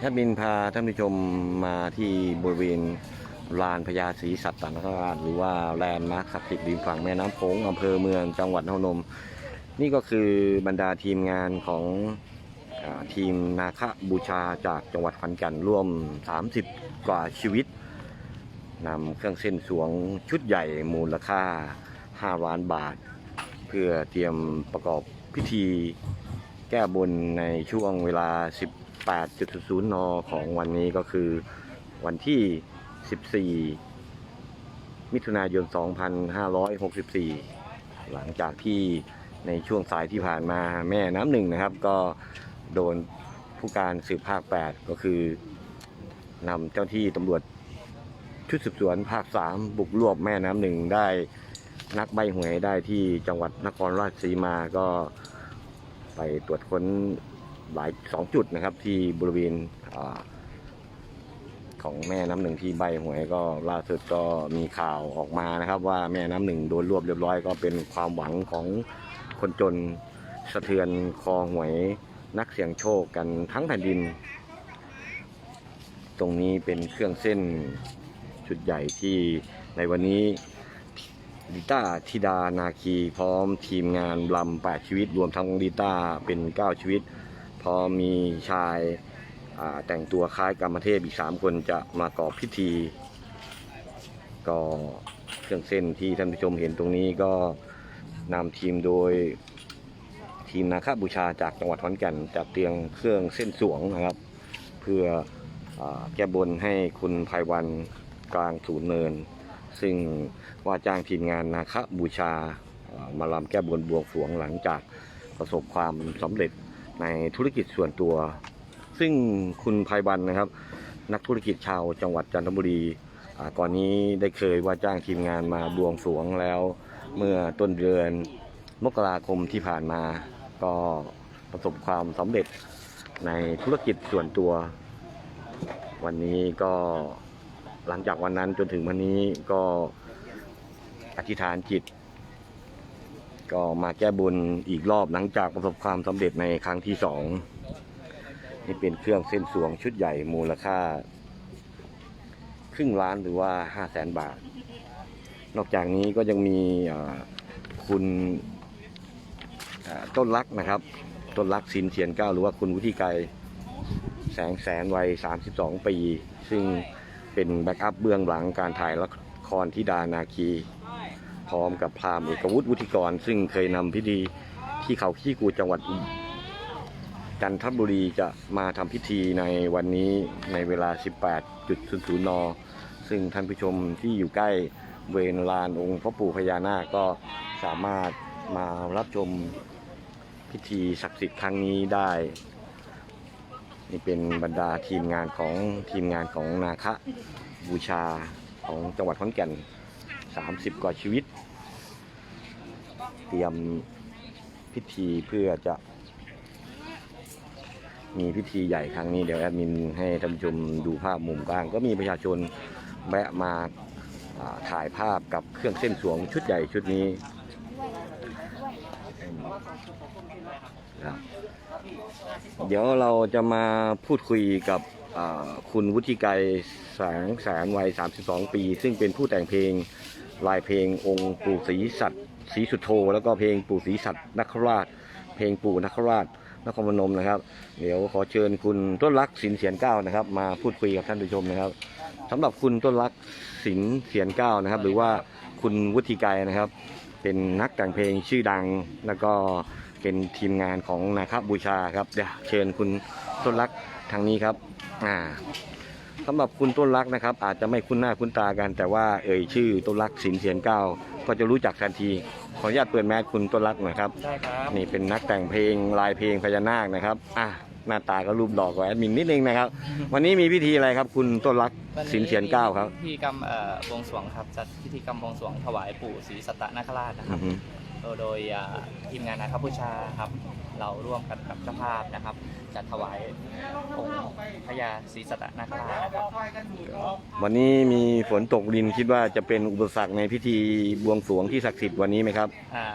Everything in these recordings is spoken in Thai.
ท่านบินพาท่านผู้ชมมาที่บริเวณลานพญาศรีสัตตนคราชหรือว่าแลนด์มาร์คศักดิ์สิทธิ์ริมฝั่งแม่น้ำโขงอำเภอเมืองจังหวัดนครนม นี่ก็คือบรรดาทีมงานของอทีมนาคบูชาจากจังหวัดขอนแก่นร่วม 30 กว่าชีวิตนำเครื่องเส้นสวงชุดใหญ่มูลค่า 5 ล้านบาท เพื่อเตรียมประกอบพิธีแก้บนในช่วงเวลา 8.00 น ของวันนี้ก็คือวันที่ 14 มิถุนายน 2564 หลังจากที่ในช่วงสายที่ผ่านมาแม่น้ำหนึ่งนะครับ ก็โดนผู้การสืบภาค 8 ก็คือนำเจ้าที่ตำรวจชุดสืบสวนภาค 3 บุกรวบแม่น้ำหนึ่งได้นักใบหวยได้ที่จังหวัดนครราชสีมาก็ไปตรวจค้น หลายสองจุดนะครับ ที่บริเวณอของแม่น้ำหนึ่งที่ใบหวยก็ล่าสุดก็มีข่าวออกมานะครับ ว่าแม่น้ำหนึ่งโดนรวบเรียบร้อยก็เป็นความหวังของคนจนสะเทือนคอหวยนักเสี่ยงโชคกันทั้งแผ่นดิน ตรงนี้เป็นเครื่องเส้นชุดใหญ่ที่ในวันนี้ลิต้าธิดานาคีพร้อมทีมงานลำแปดชีวิตรวมทั้งลิต้าเป็นเก้าชีวิต พอมีชายาแต่งตัวคล้ายกรรมเทพอีกสามคนจะมากอบพิธี ก็เครื่องเส้นที่ท่านผู้ชมเห็นตรงนี้ก็นำทีมโดยทีมนาคบูชาจากจังหวัดขอนแก่นจัดเตรียมเครื่องเส้นสวงนะครับ เพื่ออแก้บนให้คุณภัยวันกลางสูนเนิน ซึ่งว่าจ้างทีมงานนาคบูชาอ่ามาลำแก้บนบวงสวงหลังจากประสบความสำเร็จ ในธุรกิจส่วนตัว ซึ่งคุณภัยวันนะครับ นักธุรกิจชาวจังหวัดจันทบุรีก่อนนี้ได้เคยว่าจ้างทีมงานมาบวงสรวงแล้ว เมื่อต้นเดือนมกราคมที่ผ่านมา ก็ประสบความสำเร็จในธุรกิจส่วนตัว วันนี้ก็หลังจากวันนั้นจนถึงวันนี้ก็อธิษฐานจิต ก็มาแก้บนอีกรอบหลังจากประสบความสำเร็จในครั้งที่สองนี่เป็นเครื่องเส้นสวงชุดใหญ่มูลค่า ครึ่งล้านหรือว่าห้าแสนบาท นอกจากนี้ก็ยังมีคุณต้นรักนะครับ ต้นรักสินเสียนเก้าหรือว่าคุณวุฒิไกรแสงแสนวัย 32 ปี ซึ่งเป็นแบ็กอัพเบื้องหลังการถ่ายละครทิดานาคี พร้อมกับพราหมณ์เอกวุฒิวุฒิกร ซึ่งเคยนำพิธีที่เขาขี้กูจังหวัดจันทบุรีจะมาทำพิธีในวันนี้ในเวลา 18.00 น ซึ่งท่านผู้ชมที่อยู่ใกล้เวรลานองค์พระปู่พญานาคก็สามารถมารับชมพิธีศักดิ์สิทธิ์ครั้งนี้ได้ นี่เป็นบรรดาทีมงานของทีมงานของนาคะบูชาของจังหวัดขอนแก่น 30 กว่าชีวิต เตรียมพิธีเพื่อจะ มีพิธีใหญ่ครั้งนี้เดี๋ยวแอดมินให้ท่านผู้ชมดูภาพมุมกลาง ก็มีประชาชนแวะมาถ่ายภาพกับเครื่องเส้นสวงชุดใหญ่ชุดนี้ครับเดี๋ยวเราจะมาพูดคุยกับคุณวุฒิไกรแสงแสนวัย 32 ปี ซึ่งเป็นผู้แต่งเพลง ลายเพลงองค์ปู่ศรีสัตว์ศรีสุโธแล้วก็เพลงปู่ศรีสัตว์นคราช เพลงปู่นคราชนครพนมนะครับ เดี๋ยวขอเชิญคุณต้นรักสินเสียนเก้านะครับ มาพูดคุยกับท่านผู้ชมนะครับสำหรับคุณต้นรักสินเสียนเก้านะครับ หรือว่าคุณวุฒิไกรนะครับ เป็นนักแต่งเพลงชื่อดังแล้วก็เป็นทีมงานของนาคบูชาครับเดี๋ยวเชิญคุณต้นรักทางนี้ครับ อ่า สำหรับคุณต้นรักนะครับ อาจจะไม่คุ้นหน้าคุ้นตากัน แต่ว่าเอ่ยชื่อต้นรักสินเสียนเก้าก็จะรู้จักทันที ขออนุญาตเปิดแมสคุณต้นรักหน่อยครับได้ครับนี่เป็นนักแต่งเพลงลายเพลงพญานาคนะครับอะหน้าตาก็รูปดอกกว่าแอดมินนิดนึงนะครับ วันนี้มีพิธีอะไรครับคุณต้นรักสินเสียนเก้าครับพิธีกรรมเอ่อบวงสรวงครับจัดพิธีกรรมบวงสรวงถวายปู่ศรีสัตตนาคราชนะคอืรับอฮึ โดยโดยอ่าทีมงานนะครับบูชาครับ เราร่วมกันกับเจ้าภาพนะครับจัดถวายองค์พญาศรีสัตตนาคราชนะครับวันนี้มีฝนตกดินคิดว่าจะเป็นอุปสรรคในพิธีบวงสรวงที่ศักดิ์สิทธิ์วันนี้ไหมครับอ่า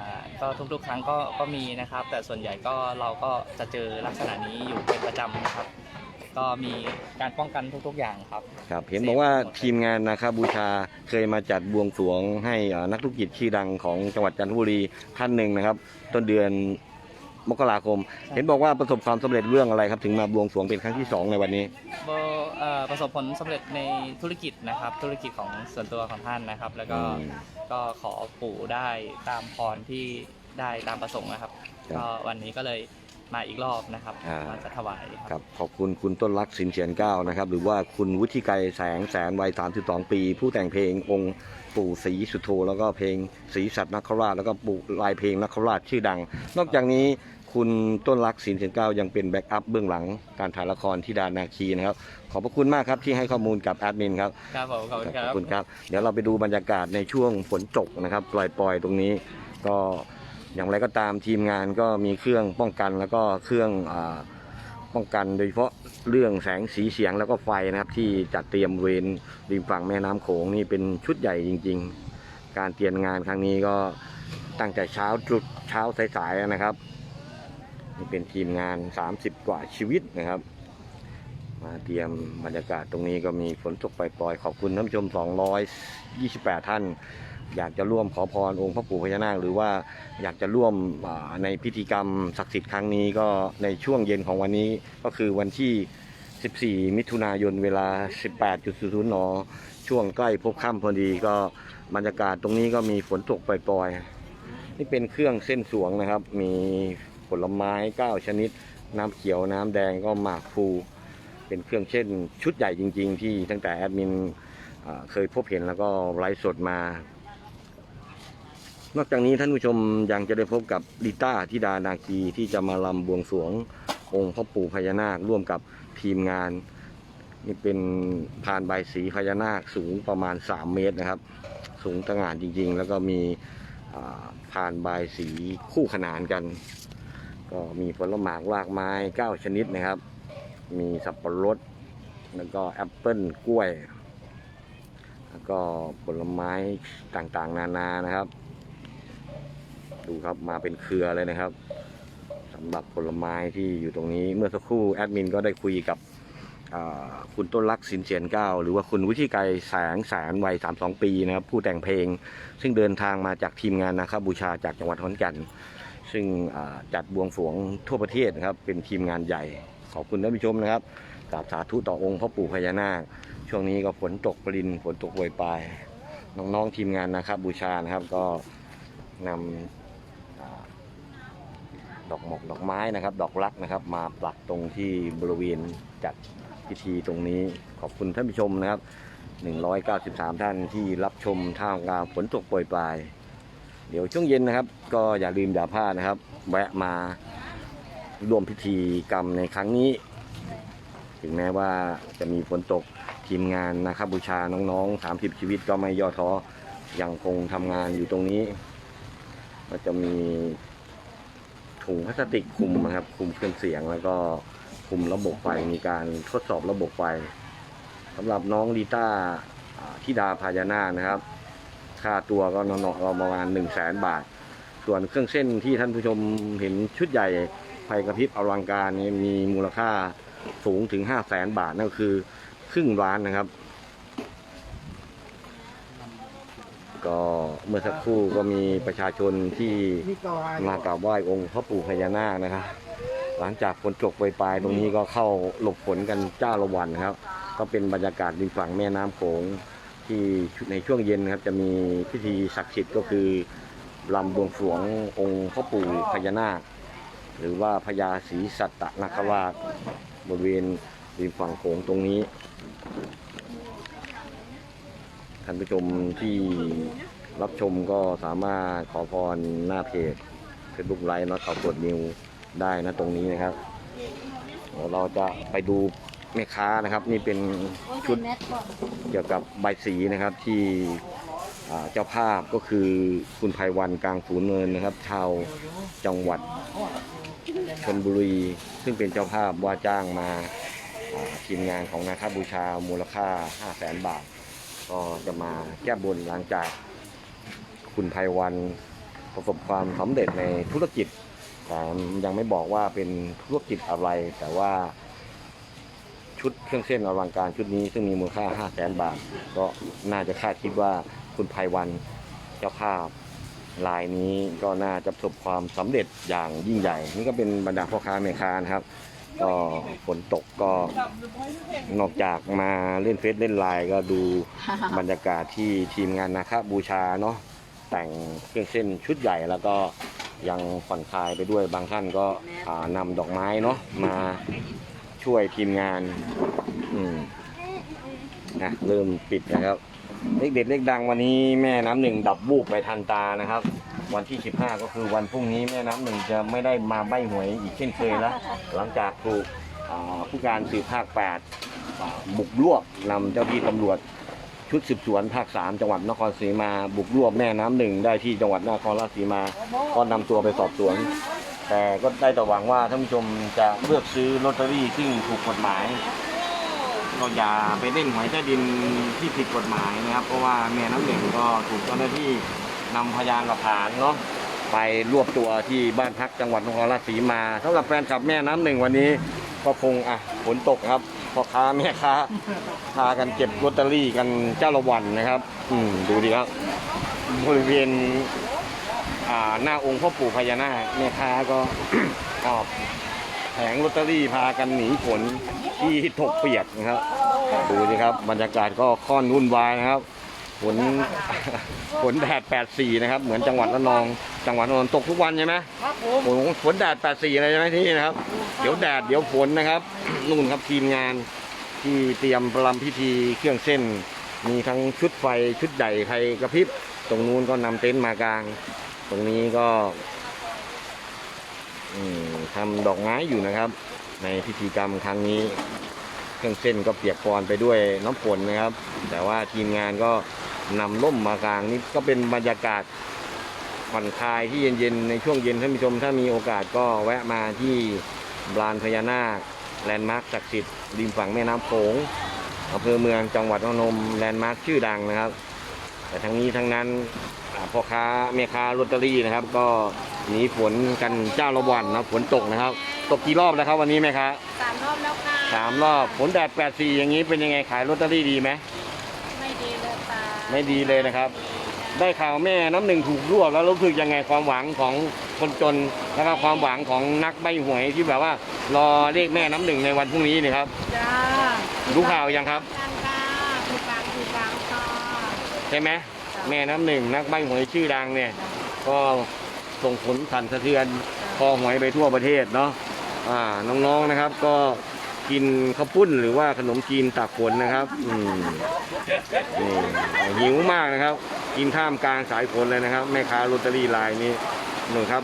ก็ทุกๆ ครั้งก็ก็มีนะครับ แต่ส่วนใหญ่ก็เราก็จะเจอลักษณะนี้อยู่เป็นประจำนะครับ ก็มีการป้องกันทุกๆอย่างครับครับเห็นบอกว่าทีมงานนาคาบูชาเคยมาจัดบวงสรวงให้เอ่อนักธุรกิจชื่อดังของจังหวัดจันทบุรีท่านหนึ่งนะครับ ต้นเดือนมกราคม เห็นบอกว่าประสบความสำเร็จเรื่องอะไรครับ ถึงมาบวงสรวงเป็นครั้งที่สองในวันนี้ โบเอ่อประสบผลสำเร็จในธุรกิจนะครับ ธุรกิจของส่วนตัวของท่านนะครับ แล้วก็อืมก็ขอปู่ได้ตามพรที่ได้ตามประสงค์นะครับ ครับ ก็วันนี้ก็เลย มาอีกรอบนะครับอ่าม มาจะถวายครับขอบคุณคุณต้นรักสินเฉียนเก้านะครับ หรือว่าคุณวุฒิไกรแสงแสนวัย 32 ปี ผู้แต่งเพลงองค์ปู่ศรีสุโธแล้วก็เพลงศรีสัตนคราชแล้วก็ปู่ลายเพลงนคราชชื่อดัง นอกจากนี้คุณต้นรักสินเฉียนเก้ายังเป็นแบ็กอัพเบื้องหลังการถ่ายละครที่ดานาคีนะครับ ขอบพระคุณมากครับที่ให้ข้อมูลกับแอดมินครับ ครับผมขอบคุณคขรัอบ บคุณครับ เดี๋ยวเราไปดูบรรยากาศในช่วงฝนตกนะครับ ปล่อยๆ ตรงนี้ ก็ อย่างไรก็ตามทีมงานก็มีเครื่องป้องกันแล้วก็เครื่องอป้องกันโดยเฉพาะเรื่องแสงสีเสียงแล้วก็ไฟนะครับ ที่จัดเตรียมเวรริมฝั่งแม่น้ำโขงนี่เป็นชุดใหญ่จริง ๆ การเตรียมงานครั้งนี้ก็ตั้งแต่เช้าจุดเช้าสายๆนะครับนี่เป็นทีมงาน 30 กว่าชีวิตนะครับ มาเตรียมบรรยากาศตรงนี้ก็มีฝนตกปล่อยๆขอบคุณท่านผู้ชม 228 ท่าน อยากจะร่วมขอพรองค์พระปู่พญานาคหรือว่าอยากจะร่วมในพิธีกรรมศักดิ์สิทธิ์ครั้งนี้ก็ในช่วงเย็นของวันนี้ก็คือวันที่ 14 มิถุนายนเวลา 18.00นช่วงใกล้พบค่ำพอดีก็บรรยากาศตรงนี้ก็มีฝนตกปล่อยๆนี่เป็นเครื่องเส้นสวงนะครับ มีผลไม้ 9 ชนิด น้ำเขียวน้ำแดงก็หมากพูเป็นเครื่องเช่นชุดใหญ่จริง ๆ ที่ตั้งแต่แอดมินเคยพบเห็นแล้วก็ไลฟ์สดมา นอกจากนี้ท่านผู้ชมยังจะได้พบกับลิต้าธิดานาคีที่จะมาลำบวงสรวงองค์พ่อปู่พญานาคร่วมกับทีมงาน นี่เป็นพานใบสีพญานาคสูงประมาณ 3 เมตรนะครับ สูงตะหงานจริงๆ แล้วก็มีอ่าพานใบสีคู่ขนานกัน ก็มีผลหมากรากไม้ 9 ชนิดนะครับ มีสับปะรด แล้วก็แอปเปิ้ลกล้วย แล้วก็ผลไม้ต่างๆ นานานะครับ ดูครับมาเป็นเครือเลยนะครับสำหรับผลไม้ที่อยู่ตรงนี้เมื่อสักครู่แอดมินก็ได้คุยกับคุณต้นรักสินเสียนเก้าหรือว่าคุณวิทิไกรแสงแสนวัย32ปีนะครับ ผู้แต่งเพลง ซึ่งเดินทางมาจากทีมงานนะครับบูชาจากจังหวัดขอนแก่นซึ่งจัดบวงสรวงทั่วประเทศนะครับ เป็นทีมงานใหญ่ ขอบคุณท่านผู้ชมนะครับกราบสาธุต่อองค์พ่อปู่พญานาค ช่วงนี้ก็ฝนตกปรินฝนตกโปรยปลายน้องๆทีมงานนะครับบูชานะครับก็นำอ่า ดอกหมอกดอกไม้นะครับ ดอกรักนะครับ มาปักตรงที่บริเวณจัดพิธีตรงนี้ขอบคุณท่านผู้ชมนะครับ 193 ท่านที่รับชมท่ามกลางฝนตกโปรยปลาย เดี๋ยวช่วงเย็นนะครับ ก็อย่าลืมอย่าพลาดนะครับ แวะมาร่วมพิธีกรรมในครั้งนี้ ถึงแม้ว่าจะมีฝนตกทีมงานนะครับบูชาน้องๆ 30 ชีวิตก็ไม่ย่อท้อยังคงทำงานอยู่ตรงนี้ ก็จะมีถุงพลาสติกคลุมนะครับคลุมเครื่องเสียงแล้วก็คลุมระบบไฟมีการทดสอบระบบไฟสำหรับน้องลีต้าอ่าธิดาพญานาคนะครับ ค่าตัวก็นอนๆเราประมาณ1 0 0 0 0แสนบาท ส่วนเครื่องเส้นที่ท่านผู้ชมเห็นชุดใหญ่ไฟกระพริบอลังการนี้มีมูลค่าสูงถึง 5 0 0แสนบาทนั่นคือครึ่งล้านนะครับ ก็เมื่อสักครู่ก็มีประชาชนที่มากราบไหว้องค์พระปู่พญานาคนะครับ หลังจากฝนตกปลายๆตรงนี้ก็เข้าหลบฝนกันจ้าละวันครับ ก็เป็นบรรยากาศริมฝั่งแม่น้ำโขงที่ในช่วงเย็นครับจะมีพิธีศักดิ์สิทธิ์ก็คือลำบวงสรวงองค์พ่อปู่พญานาค หรือว่าพญาศรีสัตตนคราชบริเวณริมฝั่งโขงตรงนี้ ท่านผู้ชมที่รับชมก็สามารถขอพรหน้าเพจ Facebook ไลน์น็อตเขากดนิวได้นะตรงนี้นะครับ เราจะไปดูแม่ค้านะครับนี่เป็นชุดเกี่ยวกับใบสีนะครับที่เจ้าภาพก็คือคุณไพวันกลางฝูนย์เนินนะครับ ชาวจังหวัดชนบุรี ซึ่งเป็นเจ้าภาพว่าจ้างมาอ่าทีมงานของนาคาบูชามูลค่า 5 0 0แสนบาท ก็จะมาแก้บนหลังจากคุณไพวันประสบความสำเร็จในธุรกิจ แต่ยังไม่บอกว่าเป็นธุรกิจอะไร แต่ว่าชุดเครื่องเส้นอลังการชุดนี้ซึ่งมีมูลค่า 5 0 0แสนบาท ก็น่าจะคาดคิดว่าคุณภัยวันเจ้าภาพลายนี้ก็น่าจะประสบความสำเร็จอย่างยิ่งใหญ่ นี่ก็เป็นบรรดาพ่อค้าแม่ค้านะครับ ก็ฝนตกก็นอกจากมาเล่นเฟซเล่นไลน์ก็ดูบรรยากาศที่ทีมงานนาครับ บูชาเนาะแต่งเครื่องเส้นชุดใหญ่แล้วก็ยังผ่อนคลายไปด้วยบางท่านก็นำดอกไม้เนาะมาช่วยทีมงานอืมนะเริ่มปิดนะครับ เลขเด็ดเลขดังวันนี้แม่น้ำหนึ่งดับบูบไปทันตานะครับ วันที่ 15 ก็คือวันพรุ่งนี้แม่น้ำหนึ่งจะไม่ได้มาใบหวยอีกเช่นเคยแล้วหลังจากถูกอ่าผู้การสืบภาค 8อ่าบุกรวบนำเจ้าที่ตำรวจชุดสืบสวนภาค 3 จังหวัดนครศรีมา บุกรวบแม่น้ำหนึ่งได้ที่จังหวัดนครราชสีมา ก็นำตัวไปสอบสวน แต่ก็ได้แต่หวังว่าท่านผู้ชมจะเลือกซื้อลอตเตอรี่ซึ่งถูกกฎหมายก็อย่าไปเล่นหวยใต้ดินที่ผิดกฎหมายนะครับ เพราะว่าแม่น้ำหนึ่งก็ถูกเจ้าหน้าที่ นำพยานหลักฐานเนาะไปรวบตัวที่บ้านพักจังหวัดนครราชสีมาสำหรับแฟนคลับแม่น้ำหนึ่งวันนี้ก็คงอะฝนตกครับพ่อค้าแม่ค้าพากันเก็บลอตเตอรี่กันเจ้าละวันนะครับ อืมดูดีครับบริเวณอ่าหน้าองค์พ่อปู่พญานาคแม่ค้าก็ออกแผงลอตเตอรี่พากันหนีฝนที่ถกเปียกนะครับ ดูสิครับบรรยากาศก็ค่อนวุ่นวายนะครับ ฝน ฝนแดด84 นะครับ เหมือนจังหวัดระนอง จังหวัดระนองตกทุกวันใช่ไหมครับผม ฝนฝนแดด84อะไรใช่ไหมที่นี่นะครับ เดี๋ยวแดดเดี๋ยวฝนนะครับนู่นครับทีมงานที่เตรียมประลำพิธีเครื่องเส้น มีทั้งชุดไฟชุดใหญ่ไฟกระพริบ ตรงนู้นก็นำเต็นท์มากลาง ตรงนี้ก็อืมทำดอกไม้อยู่นะครับ ในพิธีกรรมครั้งนี้ เครื่องเส้นก็เปียกปอนไปด้วยน้ำฝนนะครับ แต่ว่าทีมงานก็ นำร่มมากลางนี่ก็เป็นบรรยากาศผ่อนคลายที่เย็นๆในช่วงเย็นท่านผู้ชมถ้ามีโอกาสก็แวะมาที่ลานพญานาคแลนด์มาร์คศักดิ์สิทธิ์ริมฝั่งแม่น้ำโขงอำเภอเมืองจังหวัดนครพนมแลนด์มาร์คชื่อดังนะครับ แต่ทั้งนี้ทั้งนั้นอ่าพ่อค้าแม่ค้าลอตเตอรี่นะครับ ก็หนีฝนกันเจ้าละวันนะฝนตกนะครับ ตกกี่รอบแล้วครับวันนี้แม่ค้าสามรอบแล้วค่ะสามรอบฝนแดดแปดสี่อย่างนี้เป็นยังไงขายลอตเตอรี่ดีไหมไม่ดีเลยค่ะ ไม่ดีเลยนะครับ ได้ข่าวแม่น้ำหนึ่งถูกรวบแล้วรู้สึกยังไงความหวังของคนจนแล้วก็ความหวังของนักใบหวยที่แบบว่า รอเลขแม่น้ำหนึ่งในวันพรุ่งนี้นี่ครับ จ้ารู้ข่าวยังครับกันค่ะถูกกลางถูกกลางค่ะใช่ไหมแม่น้ำหนึ่งนักใบหวยชื่อดังเนี่ย ก็ส่งผลสั่นสะเทือนคอหวยไปทั่วประเทศเนาะอ่าน้องๆนะครับก็ กินข้าวปุ้นหรือว่าขนมจีนตากฝนนะครับ อืมนี่หิวมากนะครับ กินข้ามกลางสายฝนเลยนะครับ แม่ค้าลอตเตอรี่รายนี้หนึ่งครับ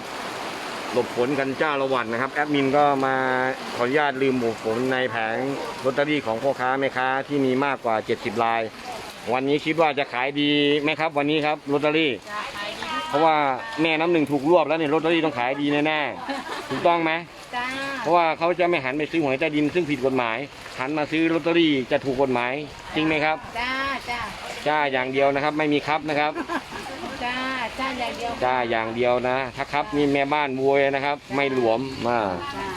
หลบฝนกันจ้าละวันนะครับ แอดมินก็มาขออนุญาตลืมหมู่ฝนในแผงลอตเตอรี่ของพ่อค้าแม่ค้าที่มีมากกว่า 70ราย วันนี้คิดว่าจะขายดีไหมครับ วันนี้ครับลอตเตอรี่ เพราะว่าแม่น้ำหนึ่งถูกรวบแล้วเนี่ยลอตเตอรี่ต้องขายดีแน่ๆถูกต้องไหมจ้าเพราะว่าเขาจะไม่หันไปซื้อหวยใต้ดินซึ่งผิดกฎหมาย หันมาซื้อลอตเตอรี่จะถูกกฎหมายจริงไหมครับจ้าจ้าจ้าอย่างเดียวนะครับ ไม่มีครับนะครับจ้าจ้าอย่างเดียวจ้าอย่างเดียวนะ ถ้าครับนี่แม่บ้านบวยนะครับ ไม่หลวมมาจ้า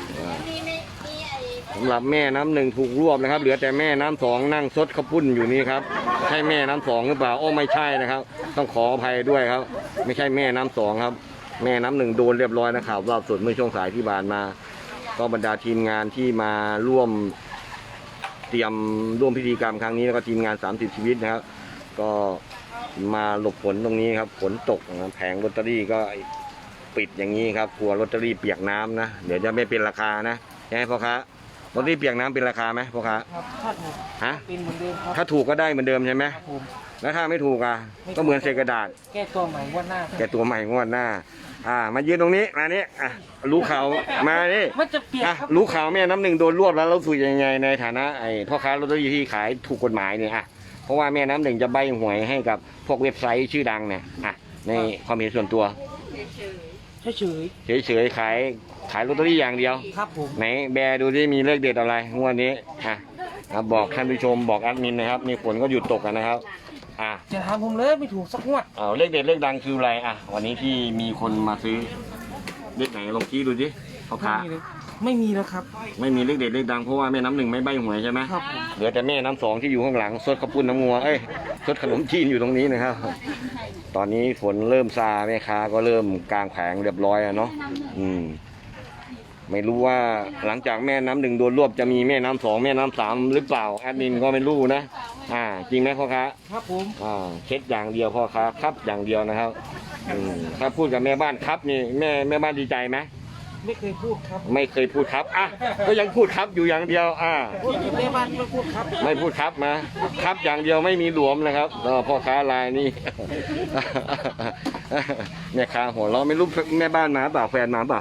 มีไม่มีไอ้สำหรับแม่น้ำหนึ่งถูกรวบนะครับ เหลือแต่แม่น้ำสองนั่งซดข้าวปุ้นอยู่นี่ครับ ใช่แม่น้ำสองหรือเปล่าโอ้ไม่ใช่นะครับ ต้องขออภัยด้วยครับ ไม่ใช่แม่น้ำสองครับ แม่น้ำหนึ่งโดนเรียบร้อยนะครับรอบสุดเมื่อช่วงสายที่ผ่านมา ก็บรรดาทีมงานที่มาร่วมเตรียมร่วมพิธีกรรมครั้งนี้แล้วก็ทีมงาน 30 ชีวิตนะครับ ก็มาหลบฝนตรงนี้ครับฝนตกนะแผงลอตเตอรี่ก็ปิดอย่างนี้ครับกลัวลอตเตอรี่เปียกน้ำนะ เดี๋ยวจะไม่เป็นราคานะใช่ไหมพ่อค้า ลอตเตอรี่เปียกน้ำเป็นราคาไหมพ่อค้าครับถ้าถูกฮะเป็นเหมือนเดิมครับถ้าถูกก็ได้เหมือนเดิมใช่ไหมครับผมแล้วถ้าไม่ถูกอะก็เหมือนเศษกระดาษ แก้ตัวใหม่งวันหน้าแกตัวใหม่งวดหน้า อ่า มายืนตรงนี้มานี่อะรู้ข่าวมานี่มันจะเปียกอะครับรู้ข่าวแม่น้ำหนึ่งโดนรวบแล้วเราสู่ยังไงในฐานะไอ้พ่อค้าลอตเตอรี่ที่ขายถูกกฎหมายเนี่ยอะเพราะว่าแม่น้ำหนึ่งจะใบหวยให้กับพวกเว็บไซต์ชื่อดังเนี่ยอะในความเห็นส่วนตัว เฉย เฉยๆขายขายลอตเตอรี่อย่างเดียว ๆครับผมไหนแบร์ดูที่มีเลขเด็ดอะไรงวดนี้อะอะบอกท่านผู้ชมบอกแอดมินนะครับนี่ฝนก็หยุดตกกันนะครับอะจะถามผมเลยไม่ถูกสักงวดเอาเลขเด็ดเลขดังคืออะไรอะวันนี้ที่มีคนมาซื้อเลขไหนลองชี้ดูสิพ่อค้านี่เลย ไม่มีแล้วครับ ไม่มีเลขเด็ดเลขดังเพราะว่าแม่น้ำหนึ่งไม่ใบหวยใช่ไหมครับผมเหลือแต่แม่น้ำสองที่อยู่ข้างหลังสดข้าวปุ้นน้ำงัวเอ้ยสดขนมจีนอยู่ตรงนี้นะครับ ตอนนี้ฝนเริ่มซาแม่ค้าก็เริ่มกลางแผงเรียบร้อยอะเนาะอืม ไม่รู้ว่าหลังจากแม่น้ำหนึ่งโดนรวบจะมีแม่น้ำสองแม่น้ำสามหรือเปล่าแอดมินก็ไม่รู้นะอ่า จริงไหมพ่อค้าครับผมอ่าเช็ดอย่างเดียวพ่อค้าครับอย่างเดียวนะครับอืมถ้าพูดกับแม่บ้านครับนี่แม่แม่บ้านดีใจไหม ไม่เคยพูดครับไม่เคยพูดครับอะก็ยังพูดครับอยู่อย่างเดียวอ่าพูดกับแม่บ้านไม่พูดครับไม่พูดครับนะ ครับอย่างเดียวไม่มีหลวมนะครับแล้วพ่อค้ารายนี่ แม่ค้าหัวเราะไม่รู้แม่บ้านมาเปล่าแฟนมาเปล่า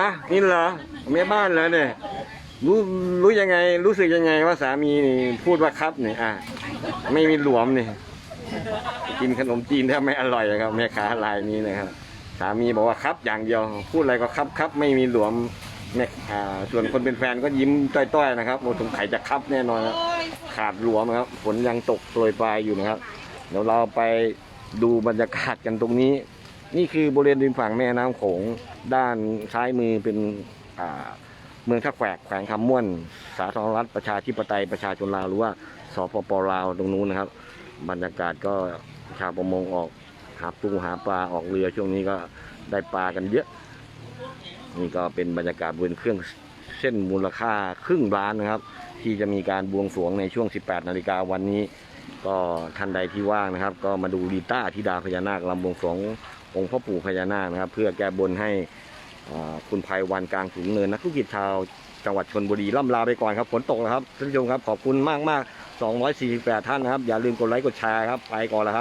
อะนี่เหรอแม่บ้านเหรอเนี่ยรู้รู้ยังไงรู้สึกยังไงว่าสามีนี่พูดว่าครับนี่อะไม่มีหลวมนี่กินขนมจีนแทบไม่อร่อยอะครับแม่ค้ารายนี้นะครับ สามีบอกว่าครับอย่างเดียว พูดอะไรก็ครับครับไม่มีหลวมแม่อ่าส่วนคนเป็นแฟนก็ยิ้มต้อยๆนะครับโอ้สงไข่จะครับแน่นอนครับขาดหลวมนะครับฝนยังตกโปรยปลายอยู่นะครับ เดี๋ยวเราไปดูบรรยากาศกันตรงนี้ นี่คือบริเวณริมฝั่งแม่น้ำโขงด้านซ้ายมือเป็นอ่าเมืองท่าแขวกแขวงคำม่วน สาธารณรัฐประชาธิปไตยประชาชนลาวหรือว่าสปปลาวตรงนู้นนะครับ บรรยากาศก็ชาวประมงออกาปูหาปลาออกเรือช่วงนี้ก็ได้ปลากันเยอะ นี่ก็เป็นบรรยากาศบนเครื่องเส้นมูลค่าครึ่งล้านนะครับ ที่จะมีการบวงสรวงในช่วง 18 นาฬิกาวันนี้ ก็ท่านใดที่ว่างนะครับ ก็มาดูลีต้าธิดาพญานาคลำบวงสรวงองค์พ่อปู่พญานาคนะครับ เพื่อแก้บนให้คุณภัยวันกลางสูงเนินนักธุรกิจชาวจังหวัดชนบุรีล่ำลาไปก่อนครับฝนตกแล้วครับท่านผู้ชมครับขอบคุณมากมากๆ248 ท่านนะครับ อย่าลืมกดไลค์กดแชร์ครับไปก่อนแล้วครับ